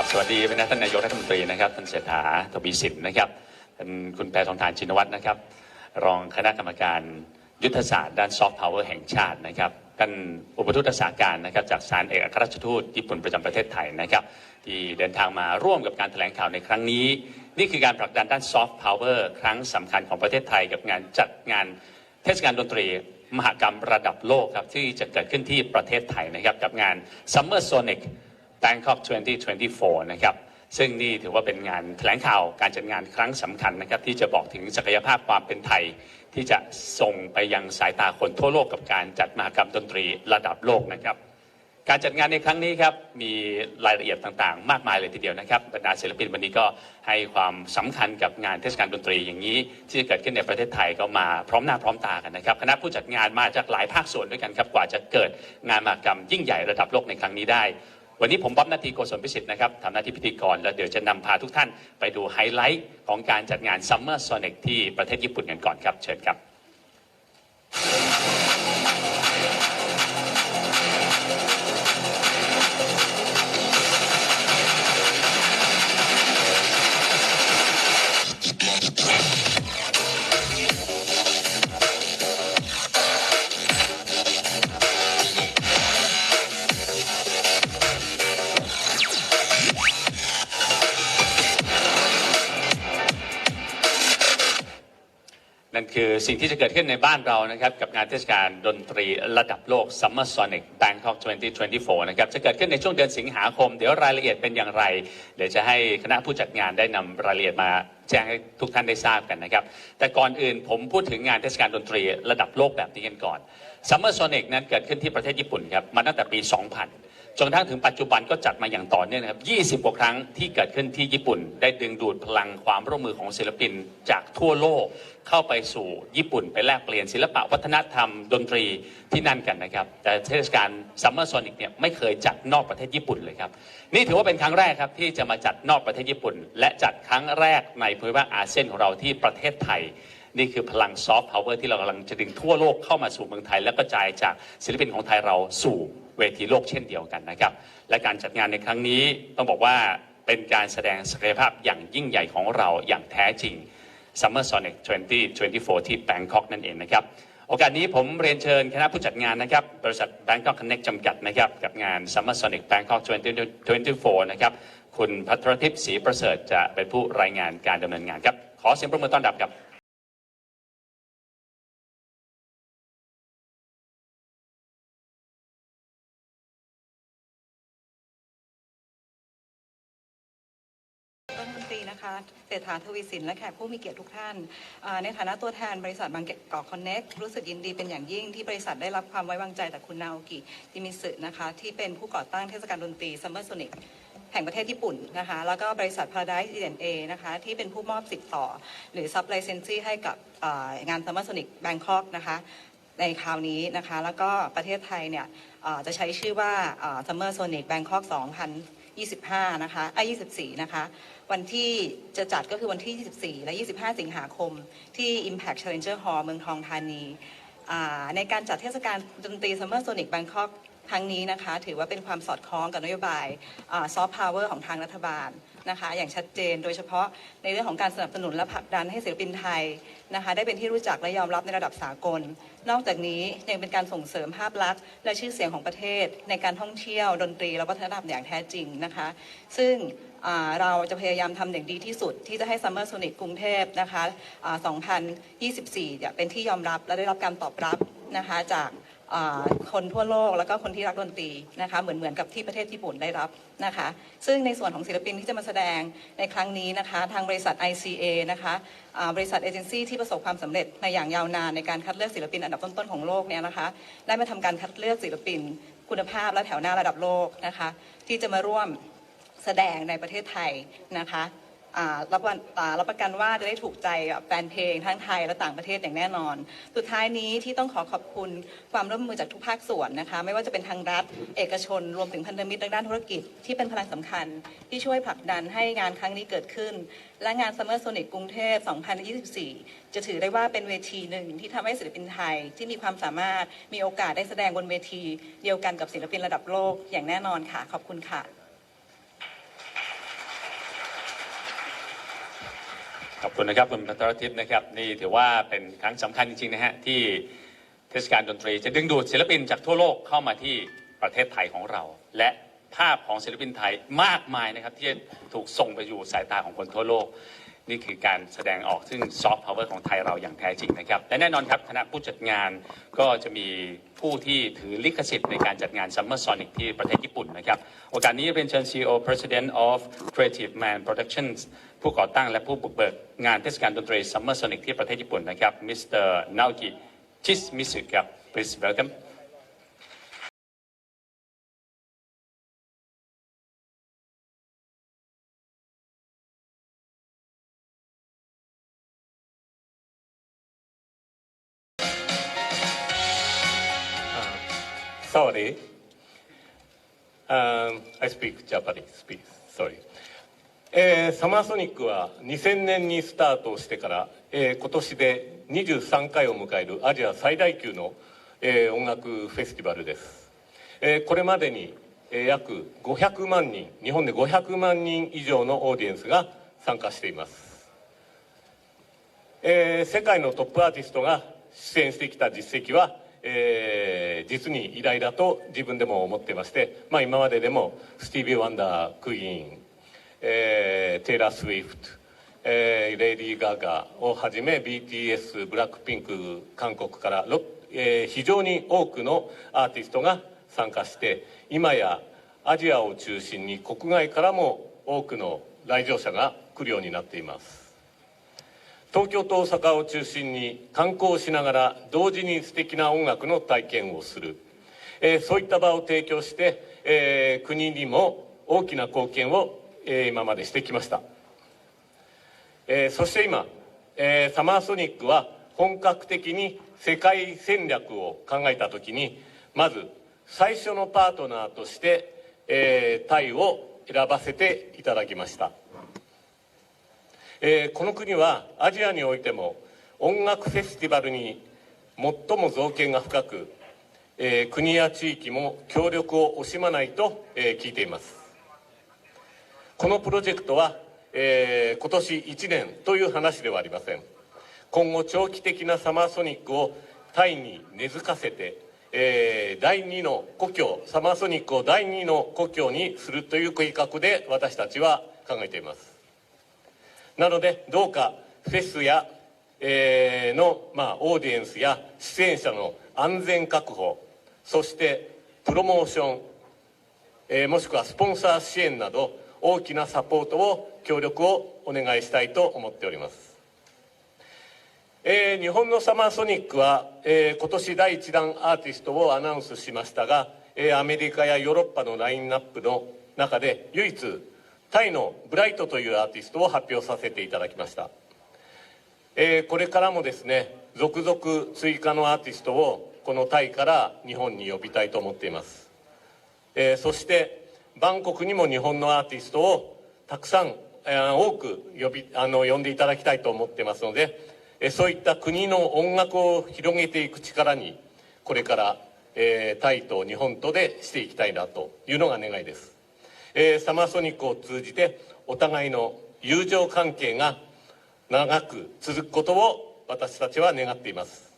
ครับสวัสดีเป็นท่านนายกรัฐมนตรีนะครับท่านเศรษฐาทวีสินนะครับท่านคุณแพทองทานชินวัตรนะครับ รองคณะกรรมการยุทธศาสตร์ด้านซอฟต์พาวเวอร์แห่งชาตินะครับท่านอุปทูตรักษาการนะครับจากสารเอกอัครราชทูตญี่ปุ่นประจำประเทศไทยนะครับ ที่เดินทางมาร่วมกับการแถลงข่าวในครั้งนี้ นี่คือการผลักดันด้านซอฟต์พาวเวอร์ครั้งสำคัญของประเทศไทย กับงานจัดงานเทศกาลดนตรีมหกรรมระดับโลกครับที่จะเกิดขึ้นที่ประเทศไทยนะครับกับงาน Summer Sonic Bangkok 2024 นะครับซึ่งนี่ถือว่าเป็นงานแถลงข่าวการจัดงานครั้งสำคัญนะครับที่จะบอกถึงศักยภาพความเป็นไทย ที่จะส่งไปยังสายตาคนทั่วโลกกับการจัดมหกรรมดนตรีระดับโลกนะครับ การจัดงานในครั้งนี้ครับมีรายละเอียดต่างๆ มากมายเลยทีเดียวนะครับบรรดาศิลปินวันนี้ก็ให้ความสำคัญกับงานเทศกาลดนตรีอย่างนี้ ที่จะเกิดขึ้นในประเทศไทยก็มาพร้อมหน้าพร้อมตากันนะครับคณะผู้จัดงานมาจากหลายภาคส่วนด้วยกันครับกว่าจะเกิดงานมหกรรมยิ่งใหญ่ระดับโลกในครั้งนี้ได้ วันนี้ผมบ๊อบนาทีโกศลพิสิทธิ์นะครับทำหน้าที่พิธีกร แล้วเดี๋ยวจะนำพาทุกท่านไปดูไฮไลท์ของการจัดงาน Summer Sonic ที่ประเทศญี่ปุ่นกันก่อนครับ เชิญครับ นั่นคือสิ่งที่จะเกิดขึ้นในบ้านเรานะครับกับงานเทศกาลดนตรีระดับโลก Summer Sonic Bangkok 2024 นะครับจะเกิดขึ้นในช่วงเดือนสิงหาคม เดี๋ยวรายละเอียดเป็นอย่างไร เดี๋ยวจะให้คณะผู้จัดงานได้นำรายละเอียดมาแจ้งให้ทุกท่านได้ทราบกันนะครับ แต่ก่อนอื่นผมพูดถึงงานเทศกาลดนตรีระดับโลกแบบนี้กันก่อน Summer Sonic นั้นเกิดขึ้นที่ประเทศญี่ปุ่นครับมาตั้งแต่ปี 2000 จนกระทั่งถึงปัจจุบันก็จัดมาอย่างต่อเนื่องนะครับ 20 กว่าครั้งที่เกิดขึ้นที่ญี่ปุ่น ได้ดึงดูดพลังความร่วมมือของศิลปินจากทั่วโลกเข้าไปสู่ญี่ปุ่น ไปแลกเปลี่ยนศิลปะวัฒนธรรมดนตรีที่นั่นกันนะครับ แต่เทศกาลซัมเมอร์โซนิกเนี่ยไม่เคยจัดนอกประเทศญี่ปุ่นเลยครับ นี่ถือว่าเป็นครั้งแรกครับที่จะมาจัดนอกประเทศญี่ปุ่น และจัดครั้งแรกในภูมิภาคอาเซียนของเราที่ประเทศไทยนี่คือพลังซอฟต์พาวเวอร์ที่เรากำลังจะดึงทั่วโลกเข้ามาสู่เมืองไทย และกระจายจากศิลปินของไทยเราสู่เวทีโลกเช่นเดียวกันนะครับ และการจัดงานในครั้งนี้ต้องบอกว่าเป็นการแสดงศักยภาพอย่างยิ่งใหญ่ของเราอย่างแท้จริง Summer Sonic 2024 ที่ Bangkok นั่นเองนะครับ โอกาสนี้ผมเรียนเชิญคณะผู้จัดงานนะครับ บริษัท Bangkok Connect จำกัดนะครับ กับงาน Summer Sonic Bangkok 2024 นะครับ คุณพัทรทิพย์ศรีประเสริฐจะเป็นผู้รายงานการดำเนินงานครับ ขอเสียงปรบมือต้อนรับครับ เศรษฐาทวีสินและแขกผู้มีเกียรติทุกท่าน ในฐานะตัวแทนบริษัทบางกอกคอนเน็กรู้สึกยินดีเป็นอย่างยิ่งที่บริษัทได้รับความไว้วางใจจากคุณนาโอกิจิมิสึนะคะที่เป็นผู้ก่อตั้งเทศกาลดนตรีซัมเมอร์โซนิกแห่งประเทศญี่ปุ่นนะคะแล้วก็บริษัท Paradise E&A นะคะที่เป็นผู้มอบสิทธิ์ต่อ หรือ Sub Licensee ให้กับงาน Summer Sonic Bangkok นะคะในคราวนี้นะคะแล้วก็ประเทศไทยเนี่ยจะใช้ชื่อว่าอ่า Summer Sonic Bangkok 25 นะคะไอ้24 นะคะ วันที่จะจัดก็คือวันที่ 24 และ 25 สิงหาคม ที่ Impact Challenger Hall เมืองทองธานี ในการจัดเทศกาลดนตรี Summer Sonic Bangkok ครั้งนี้นะคะ ถือว่าเป็นความสอดคล้องกับนโยบายซอฟต์พาวเวอร์ของทางรัฐบาล นะคะ อย่างชัดเจน โดยเฉพาะในเรื่องของการสนับสนุนและผลักดันให้ศิลปินไทยนะคะ ได้เป็นที่รู้จักและยอมรับในระดับสากล นอกจากนี้ยังเป็นการส่งเสริมภาพลักษณ์และชื่อเสียงของประเทศ ในการท่องเที่ยว ดนตรีและวัฒนธรรมอย่างแท้จริงนะคะ ซึ่งเราจะพยายามทำอย่างดีที่สุด ที่จะให้ Summer Sonic กรุงเทพนะคะ2024เนี่ยเป็นที่ยอมรับและได้รับการตอบรับนะคะจาก คนทั่วโลกแล้วก็คนที่รักดนตรีนะคะเหมือนเหมือนกับที่ประเทศญี่ปุ่นได้รับนะคะซึ่งในส่วนของศิลปินที่จะมาแสดงในครั้งนี้นะคะทางบริษัท ICA นะคะบริษัทเอเจนซี่ที่ประสบความสำเร็จในอย่างยาวนานในการคัดเลือกศิลปินอันดับต้นๆของโลกเนี่ยนะคะได้มาทำการคัดเลือกศิลปินคุณภาพและแถวหน้าระดับโลกนะคะที่จะมาร่วมแสดงในประเทศไทยนะคะ รับรับประกันว่าจะได้ถูกใจแฟนเพลงทั้งไทยและต่างประเทศอย่างแน่นอน สุดท้ายนี้ที่ต้องขอขอบคุณความร่วมมือจากทุกภาคส่วนนะคะ ไม่ว่าจะเป็นทางรัฐ เอกชน รวมถึงพันธมิตรด้านธุรกิจที่เป็นพลังสำคัญ ที่ช่วยผลักดันให้งานครั้งนี้เกิดขึ้น และงาน Summer Sonic กรุงเทพ 2024 จะถือได้ว่าเป็นเวทีหนึ่งที่ทำให้ศิลปินไทยที่มีความสามารถมีโอกาสได้แสดงบนเวที เดียวกันกับศิลปินระดับโลกอย่างแน่นอนค่ะ ขอบคุณค่ะ ขอบคุณนะครับคุณพัทรทิพย์นะครับนี่ถือว่าเป็นครั้งสำคัญจริงๆนะฮะที่เทศกาลดนตรี จะดึงดูดศิลปินจากทั่วโลกเข้ามาที่ประเทศไทยของเรา และภาพของศิลปินไทยมากมายนะครับที่ถูกส่งไปอยู่สายตาของคนทั่วโลก นี่คือการแสดงออกซึ่งซอฟต์พาวเวอร์ของไทยเราอย่างแท้จริงนะครับ และแน่นอนครับคณะผู้จัดงานก็จะมีผู้ที่ถือลิขสิทธิ์ในการจัดงาน Summer Sonic ที่ประเทศญี่ปุ่นนะครับ โอกาสนี้เรียนเชิญ CEO President of Creative Man Productions ผู้ก่อตั้งและผู้บุกเบิกงานเทศกาลดนตรี Summer Sonic ที่ประเทศญี่ปุ่นนะครับ Mr. Naoki Chismisu ครับ please welcome Um, I speak Japanese, please. Sorry. えーサマーソニックは2000年にスタートしてから、えー今年で23回を迎えるアジア最大級の、えー音楽フェスティバルです、えーこれまでに、えー約500万人日本で500万人以上のオーディエンスが参加しています、えー世界のトップアーティストが出演してきた実績は、えー実に偉大だと自分でも思ってまして、まあ、今まででもスティービー・ワンダークイーン、えーテイラー・スウィフト、えーレイディー・ガガをはじめ BTS ブラックピンク韓国から、えー非常に多くのアーティストが参加して今やアジアを中心に国外からも多くの来場者が来るようになっています。東京と大阪を中心に観光しながら同時に素敵な音楽の体験をする、えーそういった場を提供して、えー国にも大きな貢献を、えー今までしてきました、えーそして今、えーサマーソニックは本格的に世界戦略を考えた時にまず最初のパートナーとして、えータイを選ばせていただきました。えーこの国はアジアにおいても音楽フェスティバルに最も造形が深く、えー国や地域も協力を惜しまないと、えー聞いています。このプロジェクトは、えー今年1年という話ではありません。今後長期的なサマーソニックをタイに根付かせて、えー第2の故郷サマーソニックを第2の故郷にするという計画で私たちは考えています。なのでどうかフェスや、えーの、まあ、オーディエンスや出演者の安全確保そしてプロモーション、えーもしくはスポンサー支援など大きなサポートを協力をお願いしたいと思っております、えー日本のサマーソニックは、えー今年第1弾アーティストをアナウンスしましたが、えーアメリカやヨーロッパのラインナップの中で唯一タイのブライトというアーティストを発表させていただきました、えーこれからもですね続々追加のアーティストをこのタイから日本に呼びたいと思っています、えーそしてバンコクにも日本のアーティストをたくさん、えー多く呼びあの呼んでいただきたいと思ってますので、えーそういった国の音楽を広げていく力にこれから、えータイと日本とでしていきたいなというのが願いです。えーサマーソニックを通じてお互いの友情関係が長く続くことを私たちは願っています。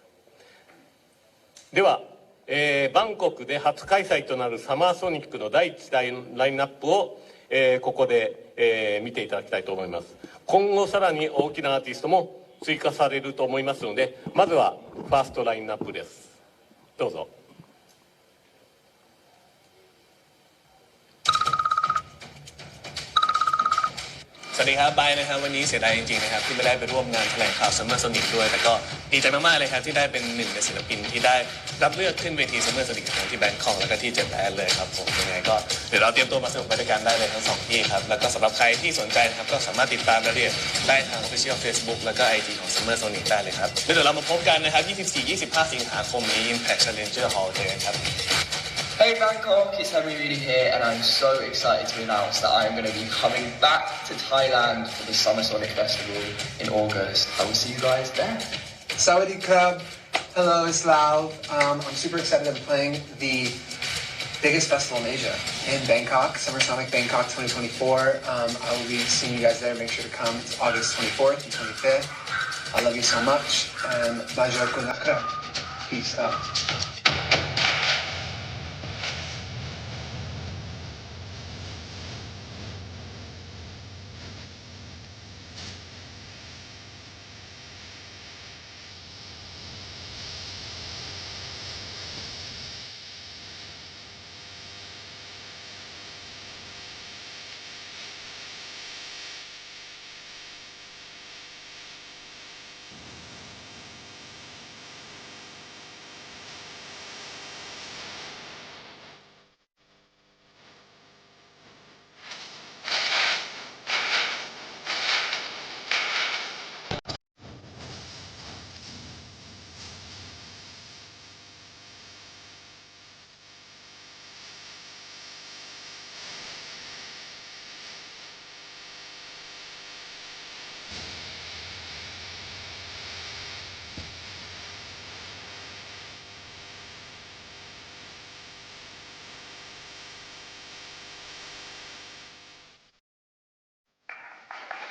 では、えーバンコクで初開催となるサマーソニックの第1弾ラインナップを、えーここで、えー見ていただきたいと思います。今後さらに大きなアーティストも追加されると思いますのでまずはファーストラインナップです。どうぞ。 สวัสดีครับบายนะครับวันนี้เสียดายจริงๆนะครับที่ไม่ได้ไปร่วมงานแถลงข่าว Summer Sonic ด้วย แต่ก็ดีใจมากๆเลยครับที่ได้เป็นหนึ่งในศิลปินที่ได้รับเลือกขึ้นเวที Summer Sonic ทั้งที่แบงคอกแล้วก็ที่เจแปนเลยครับผมยังไงก็เดี๋ยวเราเตรียมตัวมาสนุกไปด้วยกันได้เลยทั้งสองที่ครับแล้วก็สำหรับใครที่สนใจนะครับก็สามารถติดตามรายละเอียดได้ทาง Official Facebook แล้วก็ IG ของ Summer Sonic ได้เลยครับแล้วเดี๋ยวเรามาพบกันนะครับ 24-25 สิงหาคมนี้ Impact Challenger Hall เจอกันครับ Hey Bangkok, it's Henry Reedy here, and I'm so excited to announce that I am going to be coming back to Thailand for the Summer Sonic Festival in August. I will see you guys there. Sawadee Krab. Hello, it's Lau. Um, I'm super excited. I'm playing the biggest festival in Asia, in Bangkok, Summer Sonic Bangkok 2024. Um, I will be seeing you guys there. Make sure to come. It's August 24th and 25th. I love you so much. And Bajo Kunakra. Peace out.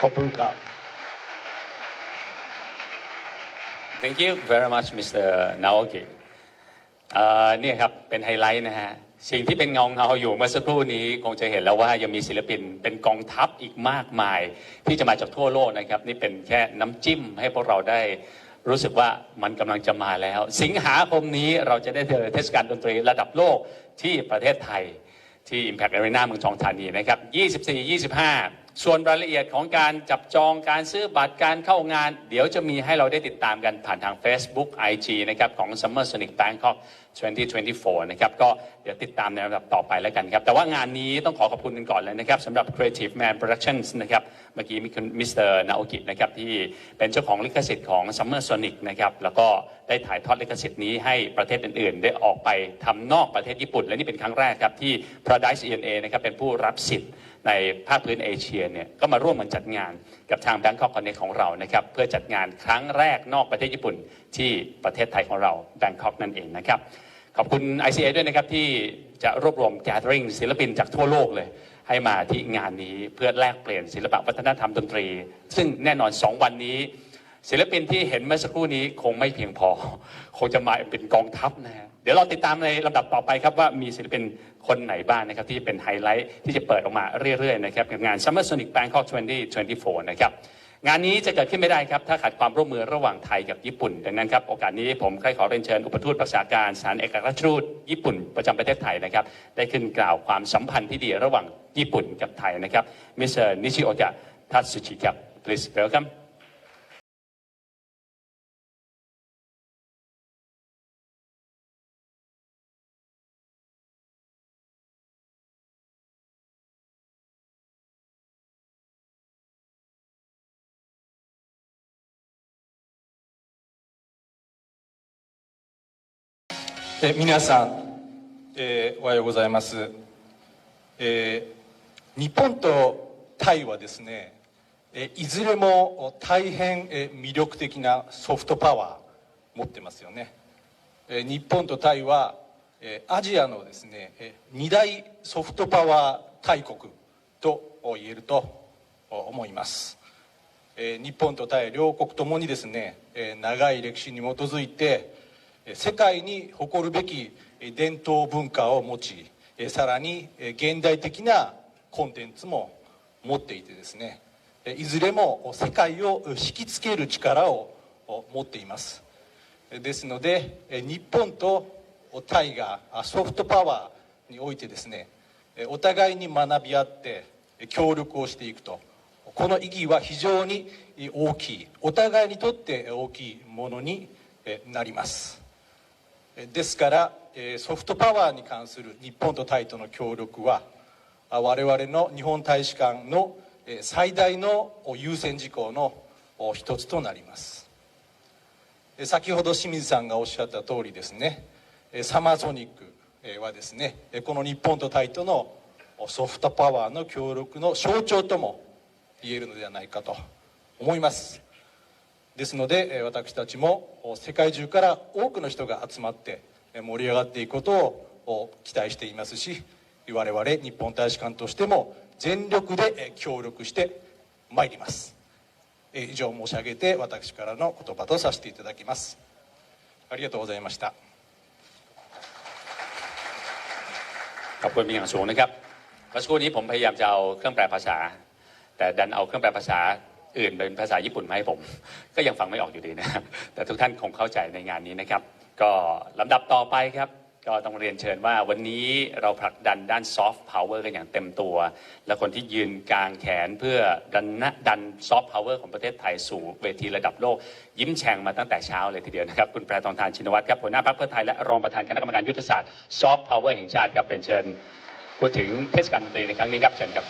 ขอบคุณครับ Thank you very much Mr. Naoki เอ่อนี่ยครับเป็นไฮไลท์นะฮะสิ่งที่เป็นเงาเงาอยู่เมื่อสักครู่นี้คงจะเห็นแล้วว่ายังมีศิลปินเป็นกองทัพอีกมากมาย ที่จะมาจากทั่วโลกนะครับ นี่เป็นแค่น้ำจิ้มให้พวกเราได้รู้สึกว่ามันกำลังจะมาแล้ว สิงหาคมนี้เราจะได้เจอเทศกาลดนตรีระดับโลกที่ประเทศไทยที่ Impact Arena เมืองทองธานีนะครับ 24-25 ส่วนรายละเอียดของการจับจองการซื้อบัตรการเข้างาน เดี๋ยวจะมีให้เราได้ติดตามกันผ่านทาง Facebook IG นะครับของ Summer Sonic Bangkok 2024 นะครับ ก็เดี๋ยวติดตามในลำดับต่อไปแล้วกันครับ แต่ว่างานนี้ต้องขอขอบคุณกันก่อนเลยนะครับสำหรับ Creative Man Productions นะครับ เมื่อกี้มีคุณมิสเตอร์นาโอกินะครับ ที่เป็นเจ้าของลิขสิทธิ์ของ Summer Sonic นะครับ แล้วก็ได้ถ่ายทอดลิขสิทธิ์นี้ให้ประเทศอื่น ๆ ได้ออกไปทำนอกประเทศญี่ปุ่น และนี่เป็นครั้งแรกครับที่ Paradise ENA นะครับเป็นผู้รับสิทธิ์ ในภาคพื้นเอเชียเนี่ยก็มาร่วมกันจัดงานกับทาง Bangkok Connect ของเรานะครับเพื่อจัดงานครั้งแรกนอกประเทศญี่ปุ่นที่ประเทศไทยของเรา Bangkok นั่นเองนะครับขอบคุณ ICA ด้วยนะครับที่จะรวบรวม gathering ศิลปินจากทั่วโลกเลย ให้มาที่งานนี้เพื่อแลกเปลี่ยนศิลปะวัฒนธรรมดนตรี ซึ่งแน่นอน 2 วันนี้ ศิลปินที่เห็นเมื่อสักครู่นี้คงไม่เพียงพอ คงจะมาเป็นกองทัพนะฮะเดี๋ยวเราติดตามในลำดับต่อไปครับว่ามีศิลปิน คนไหนบ้างนะครับที่จะเป็นไฮไลท์ที่จะเปิดออกมาเรื่อยๆนะครับกับงาน Summer Sonic Bangkok 2024 นะครับงานนี้จะเกิดขึ้นไม่ได้ครับ ถ้าขาดความร่วมมือระหว่างไทยกับญี่ปุ่น ดังนั้นครับ โอกาสนี้ผมใครขอเรียนเชิญอุปทูตรักษาการสานเอกอัครราชทูตญี่ปุ่นประจำประเทศไทยนะครับ ได้ขึ้นกล่าวความสัมพันธ์ที่ดีระหว่างญี่ปุ่นกับไทยนะครับมิสเตอร์นิชิโอกะทัตสุชิครับ please welcome え皆さん、えーおはようございます、えー日本とタイはですね、えーいずれも大変え魅力的なソフトパワー持ってますよね、え日本とタイは、えアジアのですねえー二大ソフトパワー大国と言えると思います。え日本とタイ両国ともにですねえ長い歴史に基づいて世界に誇るべき伝統文化を持ちさらに現代的なコンテンツも持っていてですねいずれも世界を引きつける力を持っています。ですので日本とタイがソフトパワーにおいてですねお互いに学び合って協力をしていくとこの意義は非常に大きい。お互いにとって大きいものになります。ですからソフトパワーに関する日本とタイとの協力は我々の日本大使館の最大の優先事項の一つとなります。先ほど清水さんがおっしゃった通りですねサマーソニックはですねこの日本とタイとのソフトパワーの協力の象徴とも言えるのではないかと思います。ですので私たちも世界中から多くの人が集まって盛り上がっていくことを期待していますし我々日本大使館としても全力で協力してまいります。以上申し上げて私からの言葉とさせていただきます。ありがとうございました。ขอบคุณเป็อย่างสูงนะครับ。เมื่อสักคนี้ผมพยายามจะเอาเครื่องแปลภาษา แต่ดันเอาเครื่องแปลภาษา อื่นเป็นภาษาญี่ปุ่นมาให้ผม ก็ยังฟังไม่ออกอยู่ดีนะครับ แต่ทุกท่านคงเข้าใจในงานนี้นะครับ ก็ลำดับต่อไปครับ ก็ต้องเรียนเชิญว่าวันนี้เราผลักดันด้านซอฟต์พาวเวอร์กันอย่างเต็มตัว และคนที่ยืนกลางแขนเพื่อดันนะดันซอฟต์พาวเวอร์ของประเทศไทยสู่เวทีระดับโลก ยิ้มแฉ่งมาตั้งแต่เช้าเลยทีเดียวนะครับ คุณแปรทองทานชินวัตรครับหัวหน้าพรรคเพื่อไทยและรองประธานคณะกรรมการยุทธศาสตร์ซอฟต์พาวเวอร์แห่งชาติครับเป็นเชิญพูดถึงเทศกาลดนตรีในครั้งนี้ครับเชิญครับ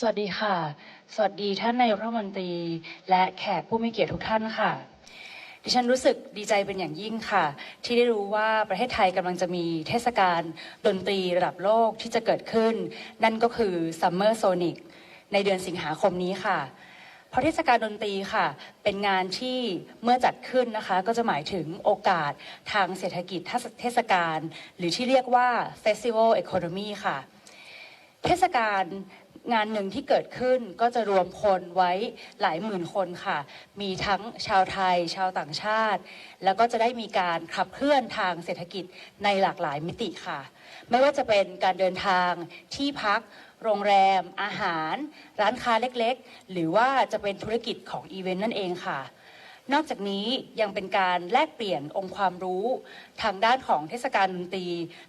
สวัสดีค่ะ สวัสดีท่านนายกรัฐมนตรี และแขกผู้มีเกียรติทุกท่านค่ะ ดิฉันรู้สึกดีใจเป็นอย่างยิ่งค่ะ ที่ได้รู้ว่าประเทศไทยกำลังจะมีเทศกาลดนตรีระดับโลกที่จะเกิดขึ้น นั่นก็คือ Summer Sonic ในเดือนสิงหาคมนี้ค่ะเพราะเทศกาลดนตรีค่ะ เป็นงานที่เมื่อจัดขึ้นนะคะ ก็จะหมายถึงโอกาสทางเศรษฐกิจเทศกาลหรือที่เรียกว่า Festival Economy ค่ะ เทศกาล งานหนึ่งที่เกิดขึ้นก็จะรวมคนไว้หลายหมื่นคนค่ะ มีทั้งชาวไทย ชาวต่างชาติ แล้วก็จะได้มีการขับเคลื่อนทางเศรษฐกิจในหลากหลายมิติค่ะ ไม่ว่าจะเป็นการเดินทางที่พักโรงแรม อาหาร ร้านค้าเล็กๆ หรือว่าจะเป็นธุรกิจของอีเวนต์นั่นเองค่ะ นอกจากนี้ยังเป็นการแลกเปลี่ยนองค์ความรู้ ทางด้านของเทศกาลดนตรี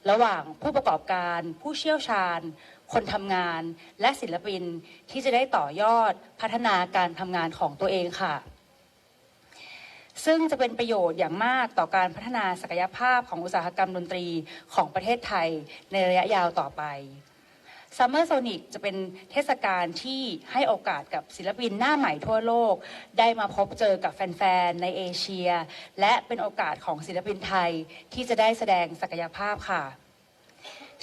ระหว่างผู้ประกอบการ ผู้เชี่ยวชาญ คนทำงาน และศิลปินที่จะได้ต่อยอดพัฒนาการทำงานของตัวเองค่ะ ซึ่งจะเป็นประโยชน์อย่างมากต่อการพัฒนาศักยภาพของอุตสาหกรรมดนตรีของประเทศไทยในระยะยาวต่อไป Summer Sonic จะเป็นเทศกาลที่ให้โอกาสกับศิลปินหน้าใหม่ทั่วโลก ได้มาพบเจอกับแฟน ๆ ในเอเชีย และเป็นโอกาสของศิลปินไทยที่จะได้แสดงศักยภาพค่ะ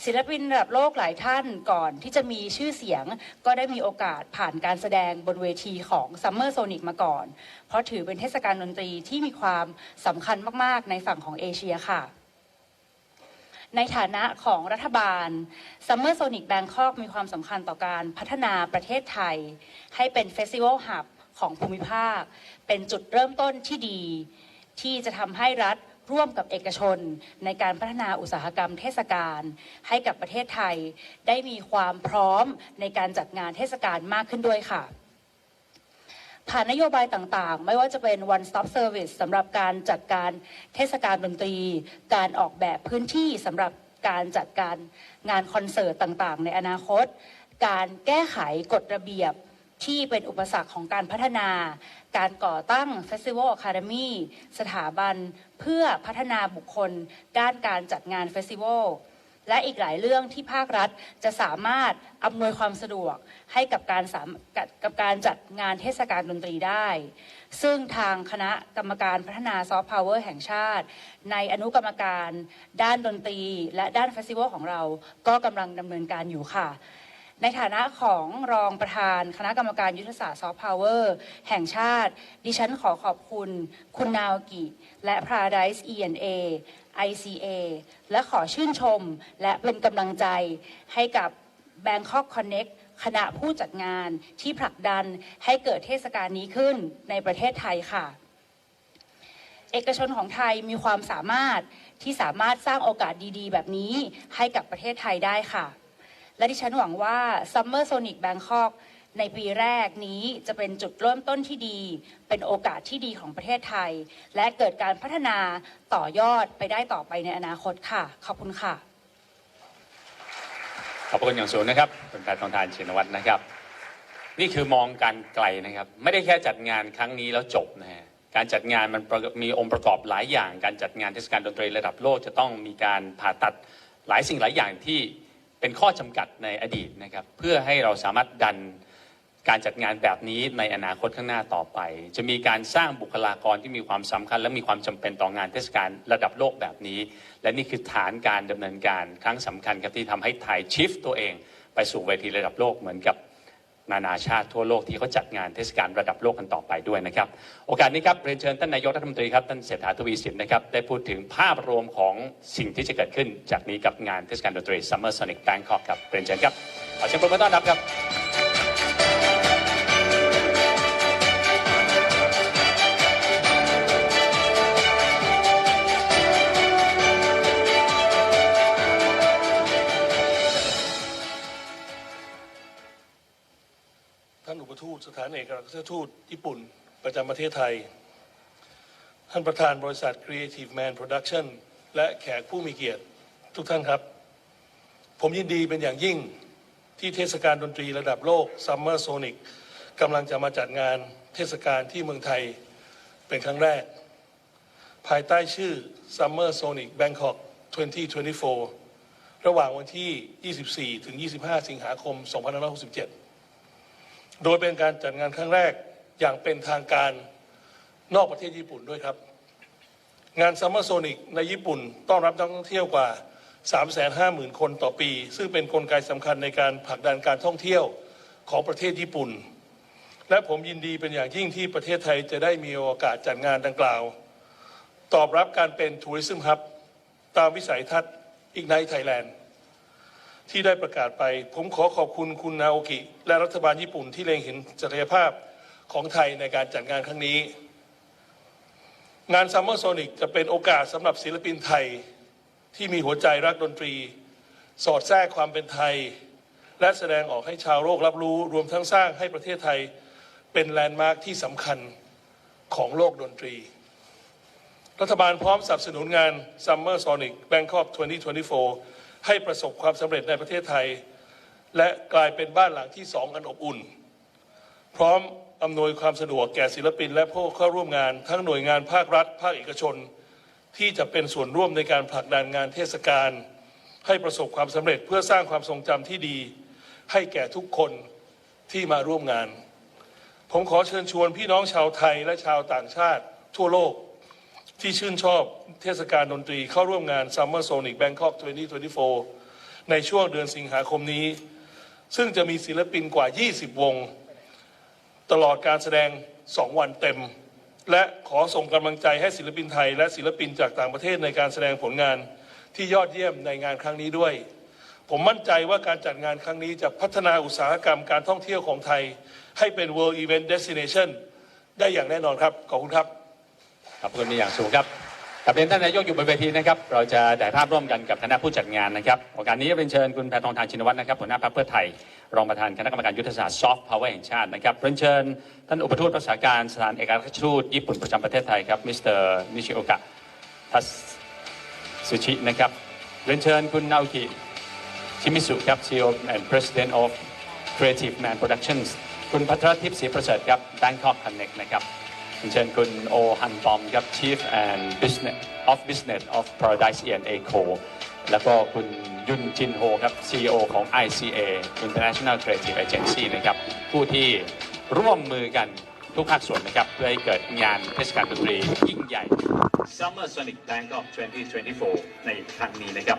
ศิลปินระดับโลกหลายท่านก่อนที่จะมีชื่อเสียง ก็ได้มีโอกาสผ่านการแสดงบนเวทีของ Summer Sonic มาก่อน เพราะถือเป็นเทศกาลดนตรีที่มีความสำคัญมากๆ ในฝั่งของเอเชียค่ะในฐานะของรัฐบาล Summer Sonic Bangkok มีความสำคัญต่อการพัฒนาประเทศไทย ให้เป็นเฟสติวัลหับของภูมิภาค เป็นจุดเริ่มต้นที่ดี ที่จะทำให้รัฐ ร่วมกับเอกชน ในการพัฒนาอุตสาหกรรมเทศกาลให้กับประเทศไทย ได้มีความพร้อมในการจัดงานเทศกาลมากขึ้นด้วยค่ะผ่านนโยบายต่างๆ ไม่ว่าจะเป็น one stop service สำหรับการจัดการเทศกาลดนตรี การออกแบบพื้นที่สำหรับการจัดการงานคอนเสิร์ตต่างๆ ในอนาคต การแก้ไขกฎระเบียบที่เป็นอุปสรรคของการพัฒนา การก่อตั้ง Festival Academy สถาบันเพื่อพัฒนาบุคคล ด้านการจัดงานเฟสติวัลและอีกหลายเรื่องที่ภาครัฐจะสามารถอำนวยความสะดวกให้กับการกกับการจัดงานเทศกาลดนตรีได้ ซึ่งทางคณะกรรมการพัฒนาซอฟต์พาวเวอร์แห่งชาติ ในอนุกรรมการด้านดนตรี และด้านเฟสติวัลของเราก็กำลังดำเนินการอยู่ค่ะ ในฐานะของรองประธานคณะกรรมการยุทธศาสตร์ซอฟต์พาวเวอร์แห่งชาติ ดิฉันขอขอบคุณ คุณนาวกิ และ Paradise E&A ICA และขอชื่นชมและเป็นกำลังใจให้กับ Bangkok Connect คณะผู้จัดงานที่ผลักดันให้เกิดเทศกาลนี้ขึ้นในประเทศไทยค่ะ เอกชนของไทยมีความสามารถที่สามารถสร้างโอกาสดีๆ แบบนี้ให้กับประเทศไทยได้ค่ะ และดิฉันหวังว่า Summer Sonic Bangkok ในปีแรกนี้จะเป็นจุดเริ่มต้นที่ดี เป็นโอกาสที่ดีของประเทศไทย และเกิดการพัฒนาต่อยอดไปได้ต่อไปในอนาคตค่ะ ขอบคุณค่ะ ขอบคุณอย่างสูงนะครับคุณแพทย์ทองทานชินวัตรนะครับ นี่คือมองการไกลนะครับ ไม่ได้แค่จัดงานครั้งนี้แล้วจบนะฮะการจัดงานมันมีองค์ประกอบหลายอย่าง การจัดงานเทศกาลดนตรีระดับโลกจะต้องมีการผ่าตัดหลายสิ่งหลายอย่างที่ เป็นข้อจำกัดในอดีตนะครับเพื่อให้เราสามารถดันการจัดงานแบบนี้ในอนาคตข้างหน้าต่อไป จะมีการสร้างบุคลากรที่มีความสำคัญ และมีความจำเป็นต่องานเทศกาลระดับโลกแบบนี้ และนี่คือฐานการดำเนินการครั้งสำคัญครับที่ทำให้ไทยชิฟตัวเอง ไปสู่เวทีระดับโลกเหมือนกับ นานาชาติทั่วโลกที่เขาจัดงานเทศกาลระดับโลกกันต่อไปด้วยนะครับ โอกาสนี้ครับเรียนเชิญท่านนายกรัฐมนตรีครับท่านเศรษฐาทวีสินนะครับได้พูดถึงภาพรวมของสิ่งที่จะเกิดขึ้นจากนี้กับงานเทศกาลดนตรี Summer Sonic Bangkok ครับเรียนเชิญครับขอเชิญพบกันต้อนรับครับานเอกอัครทูตญี่ปุ่น ประจำประเทศไทย ท่านประธานบริษัท Creative Man Production และแขกผู้มีเกียรติทุกท่านครับ ผมยินดีเป็นอย่างยิ่งที่เทศกาลดนตรีระดับโลก Summer Sonic กำลังจะมาจัดงานเทศกาลที่เมืองไทยเป็นครั้งแรก ภายใต้ชื่อ Summer Sonic Bangkok 2024 ระหว่างวันที่ 24 ถึง 25 สิงหาคม 2567 โดยเป็นการจัดงานครั้งแรกอย่างเป็นทางการนอกประเทศญี่ปุ่นด้วยครับ งานซัมเมอร์โซนิกในญี่ปุ่นต้อนรับนักท่องเที่ยวกว่า 350,000 คนต่อปี ซึ่งเป็นนกลไกสำคัญในการผลักดันการท่องเที่ยวของประเทศญี่ปุ่น และผมยินดีเป็นอย่างยิ่งที่ประเทศไทยจะได้มีโอกาสจัดงานดังกล่าว ตอบรับการเป็นทัวริซึมฮับตามวิสัยทัศน์อีกในไทยแลนด์ ที่ได้ประกาศไป ผมขอขอบคุณคุณนาโอกิ และรัฐบาลญี่ปุ่นที่เล็งเห็นศักยภาพของไทยในการจัดงานครั้งนี้ งานซัมเมอร์โซนิกจะเป็นโอกาสสำหรับศิลปินไทยที่มีหัวใจรักดนตรี สอดแทรกความเป็นไทย และแสดงออกให้ชาวโลกรับรู้รวมทั้งสร้างให้ประเทศไทยเป็นแลนด์มาร์คที่สำคัญของโลกดนตรี รัฐบาลพร้อมสนับสนุนงาน Summer Sonic Bangkok 2024 ให้ประสบความสำเร็จในประเทศไทย และกลายเป็นบ้านหลังที่สองอันอบอุ่น พร้อมอำนวยความสะดวกแก่ศิลปิน และผู้เข้าร่วมงาน ทั้งหน่วยงานภาครัฐ ภาคเอกชน ที่จะเป็นส่วนร่วมในการผลักดันงานเทศกาลให้ประสบความสำเร็จเพื่อสร้างความทรงจำที่ดี ให้แก่ทุกคนที่มาร่วมงาน ผมขอเชิญชวนพี่น้องชาวไทยและชาวต่างชาติทั่วโลก ที่ชื่นชอบเทศกาลดนตรีเข้าร่วมงาน Summer Sonic Bangkok 2024 ในช่วงเดือนสิงหาคมนี้ ซึ่งจะมีศิลปินกว่า 20 วง ตลอดการแสดง 2 วันเต็ม และขอส่งกำลังใจให้ศิลปินไทย และศิลปินจากต่างประเทศในการแสดงผลงานที่ยอดเยี่ยมในงานครั้งนี้ด้วย ผมมั่นใจว่าการจัดงานครั้งนี้จะพัฒนาอุตสาหกรรมการท่องเที่ยวของไทย ให้เป็น World Event Destination ได้อย่างแน่นอนครับ ขอบคุณครับ ขอบคุณเป็นอย่างสูงครับกับเรียนท่านนายกอยู่บนเวทีนะครับ เราจะถ่ายภาพร่วมกันกับคณะผู้จัดงานนะครับโอกาสนี้เรียนเชิญคุณแพทองทานชินวัตรนะครับหัวหน้าพรรคเพื่อไทย รองประธานคณะกรรมการยุทธศาสตร์ซอฟต์พาวเวอร์แห่งชาตินะครับเรียนเชิญท่านอุปทูตรักษาการสถานเอกอัครราชทูตญี่ปุ่นประจำประเทศไทยครับมิสเตอร์นิชิโอกะทัสสุชินะครับเรียนเชิญคุณนาโอกิชิมิสุครับ CEO and President of Creative Man Productions คุณพัทรทิพย์ศรีประเสริฐครับ Bangkok Connect นะครับ เชิญคุณโอฮันบอมครับ Chief and Business of Business of Paradise Inn Co แล้วก็คุณยุนจินโฮครับ CEO ของ ICA International Creative Agency นะครับผู้ที่ร่วมมือกันทุกภาคส่วนนะครับเพื่อให้เกิดงานเทศกาลดนตรียิ่งใหญ่ Summer Sonic Bangkok 2024 ในครั้งนี้นะครับ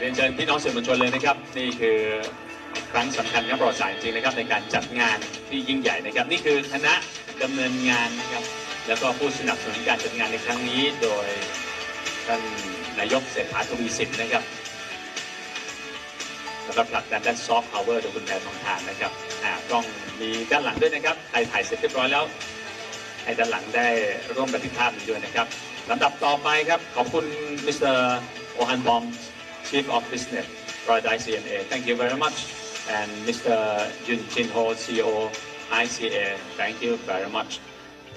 เรียนเชิญพี่น้องสื่อมวลชนเลยนะครับ นี่คือครั้งสำคัญครับประวัติศาสตร์จริงนะครับ ในการจัดงานที่ยิ่งใหญ่นะครับ นี่คือคณะดำเนินงานนะครับ แล้วก็ผู้สนับสนุนการจัดงานในครั้งนี้ โดยท่านนายกเศรษฐาทวีสินนะครับแล้วก็ผลักดันด้านซอฟต์พาวเวอร์โดยคุณแพรทองทานนะครับอ่ากล้องมีด้านหลังด้วยนะครับใครถ่ายเสร็จเรียบร้อยแล้วให้ด้านหลังได้ร่วมบันทึกภาพด้วยนะครับลำดับต่อไปครับขอบคุณมิสเตอร์โอฮันบอม Chief of Business Paradise CNA Thank you very much and Mr. Yun Jin Ho CEO ICA Thank you very much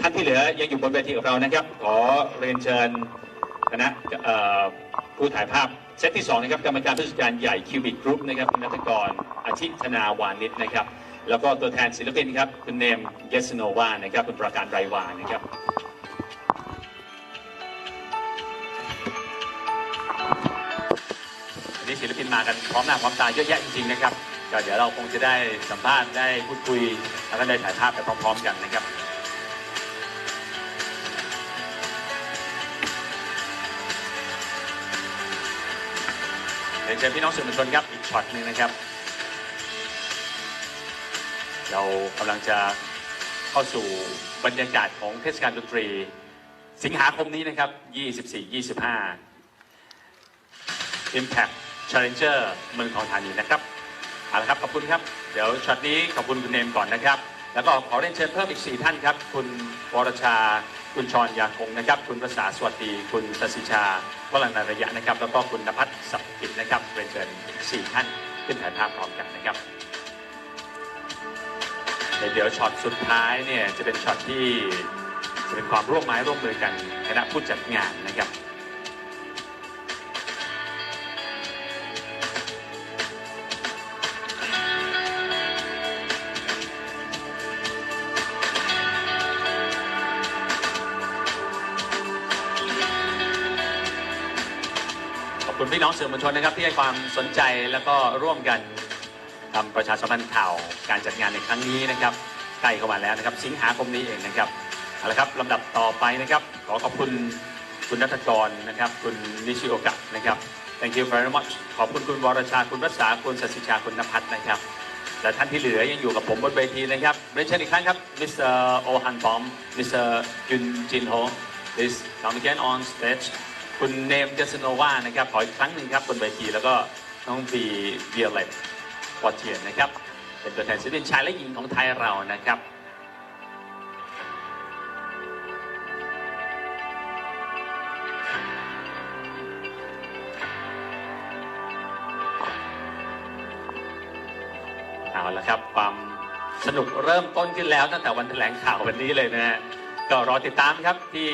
ท่านที่เหลือยังอยู่บนเวทีกับเรานะครับ ขอเรียนเชิญคณะผู้ถ่ายภาพเซตที่2นะครับกรรมการผู้จัดการใหญ่คิวบิกกรุ๊ปนะครับนัทกรอาทิธนาวานิชนะครับ แล้วก็ตัวแทนศิลปินครับ คุณเนมเยสโนวานะครับคุณประการไรวานะครับ มากันพร้อมหน้าพร้อมตาเยอะแยะจริงๆนะครับก็เดี๋ยวเราคงจะได้สัมภาษณ์ได้พูดคุย แล้วก็ได้ถ่ายภาพไปพร้อมๆกันนะครับเดี๋ยวเชิญพี่น้องสื่อมวลชนครับอีกช็อตหนึ่งนะครับ เรากำลังจะเข้าสู่บรรยากาศของเทศกาลดนตรี สิงหาคมนี้นะครับ 24-25 Impact Challenger เมืองทองธานีนะครับเอาละครับขอบคุณครับเดี๋ยวช็อตนี้ขอบคุณคุณเนมก่อนนะครับ แล้วก็ขอเรียนเชิญเพิ่มอีก 4 ท่านครับ คุณวรชา คุณชรยาคงนะครับ คุณประสาสวัสดี คุณสศิชาวลังนาระยะนะครับ แล้วก็คุณนภัสสักิจนะครับเรียนเชิญอีก4ท่านขึ้นถ่ายภาพพร้อมกันนะครับเดี๋ยวช็อตสุดท้ายเนี่ยจะเป็นช็อตที่จะเป็นความร่วมไม้ร่วมมือกันคณะผู้จัดงานนะครับ ต่องสื่อมวลชนนะครับที่ให้ความสนใจแล้วก็ร่วมกันทำประชาสัมพันธ์ข่าวการจัดงานในครั้งนี้นะครับใกล้เข้ามาแล้วนะครับ สิงหาคมนี้เองนะครับเอาละครับลำดับต่อไปนะครับขอขอบคุณคุณนัทกรนะครับ คุณนิชิโอกะนะครับ thank you very much ขอบคุณคุณวรชาคุณรัศาคุณสศิชาคุณนภัทรนะครับและท่านที่เหลือยังอยู่กับผมบนเวทีนะครับเรียนเชิญอีกครั้งครับ Mr. Oh Han Bom Mr. Yun Jin Ho please come again on stage คุณเนมเจสโนวานะครับขออีกครั้งหนึ่งครับบนเวทีแล้วก็น้องบีเบียร์เลตวอเทียนนะครับ เป็นตัวแทนศิลปินชายและหญิงของไทยเรานะครับเอาละครับความสนุกเริ่มต้นขึ้นแล้วตั้งแต่วันแถลงข่าววันนี้เลยนะฮะ ก็รอติดตามครับที่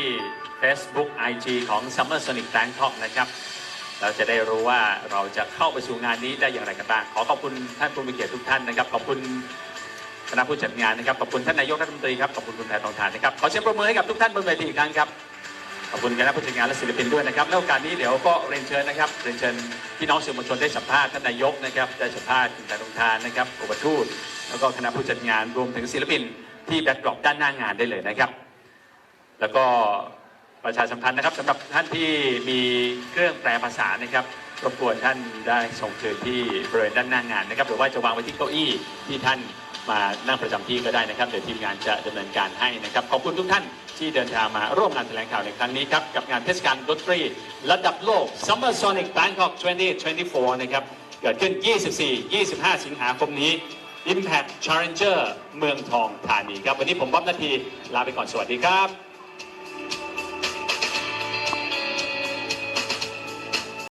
Facebook IG ของ Summer Sonic Bangkok นะครับ เราจะได้รู้ว่าเราจะเข้าไปสู่งานนี้ได้อย่างไรกันบ้าง ขอขอบคุณท่านผู้มีเกียรติทุกท่านนะครับ ขอบคุณคณะผู้จัดงานนะครับ ขอบคุณท่านนายกรัฐมนตรีครับ ขอบคุณคุณแพทองทานนะครับ ขอเสียงปรบมือให้กับทุกท่านบนเวทีอีกครั้งครับ ขอบคุณคณะผู้จัดงานและศิลปินด้วยนะครับ แล้วโอกาสนี้เดี๋ยวก็เรียนเชิญนะครับ เรียนเชิญพี่น้องสื่อมวลชนได้สัมภาษณ์ท่านนายกนะครับ ได้สัมภาษณ์คุณแพทองทานนะครับอุปทูตแล้วก็คณะผู้จัดงานรวมถึงศิลปินที่แบ็คดรอปด้านหน้างานได้เลยนะครับ แล้วก็ประชาสัมพันธ์นะครับสำหรับท่านที่มีเครื่องแปลภาษานะครับรบกวนท่านได้ส่งคืนที่บริเวณด้านหน้างานนะครับ หรือว่าจะวางไว้ที่เก้าอี้ที่ท่านมานั่งประจำที่ก็ได้นะครับเดี๋ยวทีมงานจะดำเนินการให้นะครับขอบคุณทุกท่านที่เดินทางมาร่วมงานแถลงข่าวในครั้งนี้ครับกับงานเทศกาลดนตรีระดับโลก Summer Sonic Bangkok 2024 นะครับเกิดขึ้น 24-25 สิงหาคมนี้ Impact Challenger เมืองทองธานีครับ วันนี้ผมบ๊อบนาที ลาไปก่อนสวัสดีครับ